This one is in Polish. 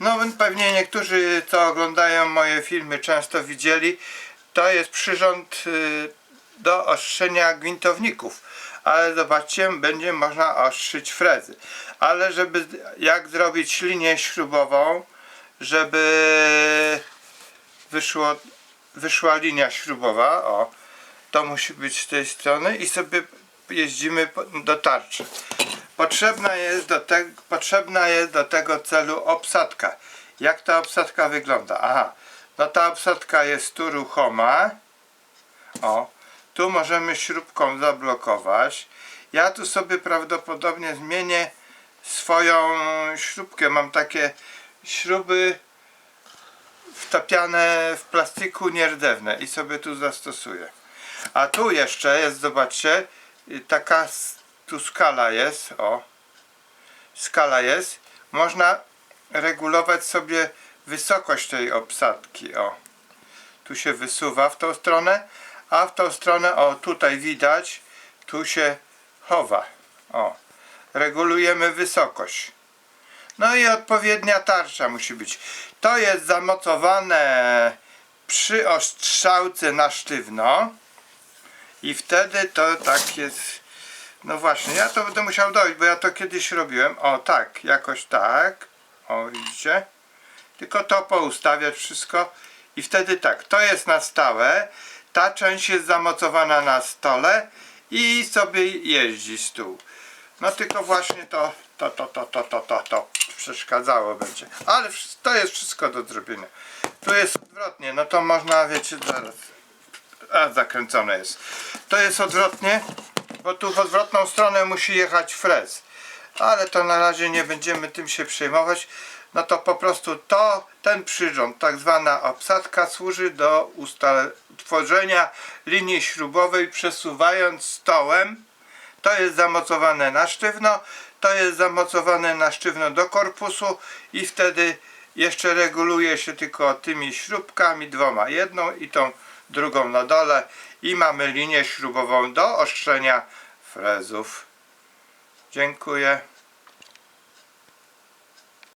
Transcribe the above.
No pewnie niektórzy, co oglądają moje filmy, często widzieli. To jest przyrząd y, do ostrzenia gwintowników. Ale zobaczcie, będzie można ostrzyć frezy. Ale żeby, jak zrobić linię śrubową, żeby wyszło, wyszła linia śrubowa, o, to musi być z tej strony i sobie jeździmy do tarczy. Potrzebna jest do, te, potrzebna jest do tego celu obsadka. Jak ta obsadka wygląda? Aha, no ta obsadka jest tu ruchoma. O, tu możemy śrubką zablokować. Ja tu sobie prawdopodobnie zmienię swoją śrubkę. Mam takie śruby wtapiane w plastiku nierdzewne i sobie tu zastosuję. A tu jeszcze jest, zobaczcie, taka tu skala jest, o. Skala jest. Można regulować sobie wysokość tej obsadki, o. Tu się wysuwa w tą stronę, a w tą stronę, o, tutaj widać, tu się chowa. O. Regulujemy wysokość. No i odpowiednia tarcza musi być. To jest zamocowane przy ostrzałce na sztywno. I wtedy to tak jest. No właśnie, ja to będę musiał dojść, bo ja to kiedyś robiłem. O tak, jakoś tak. O, widzicie? Tylko to poustawiać wszystko. I wtedy tak, to jest na stałe. Ta część jest zamocowana na stole i sobie jeździ stół. No tylko właśnie to, to, to, to, to, to, to, to przeszkadzało będzie. Ale to jest wszystko do zrobienia. Tu jest odwrotnie, no to można, wiecie, zaraz. A, zakręcone jest. To jest odwrotnie, bo tu w odwrotną stronę musi jechać frez. Ale to na razie nie będziemy tym się przejmować. No to po prostu to, ten przyrząd, tak zwana obsadka, służy do tworzenia linii śrubowej przesuwając stołem. To jest zamocowane na sztywno, to jest zamocowane na sztywno do korpusu i wtedy jeszcze reguluje się tylko tymi śrubkami dwoma, jedną i tą drugą na dole i mamy linię śrubową do ostrzenia frezów. Dziękuję.